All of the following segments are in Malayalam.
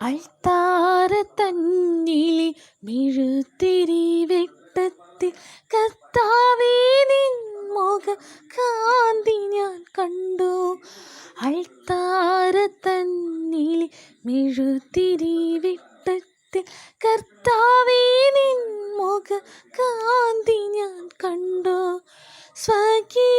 അൾത്താര തന്നിലെ മിഴുത്തിരി വെട്ടത്തിൽ കർത്താവേ നിൻ മുഖ കാന്തി ഞാൻ കണ്ടു. അൾത്താറ തന്നിലെ മിഴുത്തിരി വെട്ടത്തിൽ കർത്താവേ നിൻ മുഖ കാന്തി ഞാൻ കണ്ടു. സ്വകീയ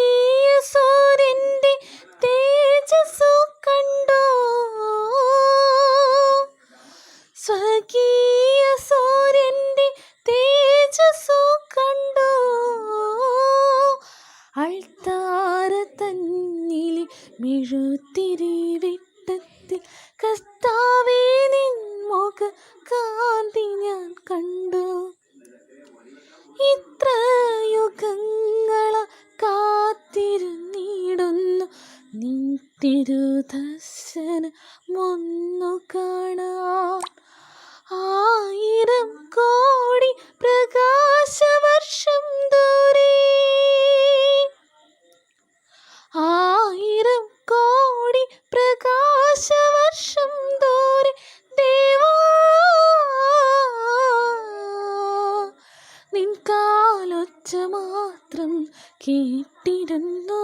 തന്നിലെ വിട്ടത്തിൽ കസ്താവേ കർത്താവേ നിൻ മുഖ കാന്തി ഞാൻ കണ്ടു. ഇത്ര യുഗങ്ങള കാത്തിരുന്നിടുന്നു. നിൻ തിരുദർശനം ഒന്നു കാണാൻ ആയിരം കോടി പ്രകാശവർഷം കേട്ടിരുന്നു മാത്രം കേട്ടിരുന്നു.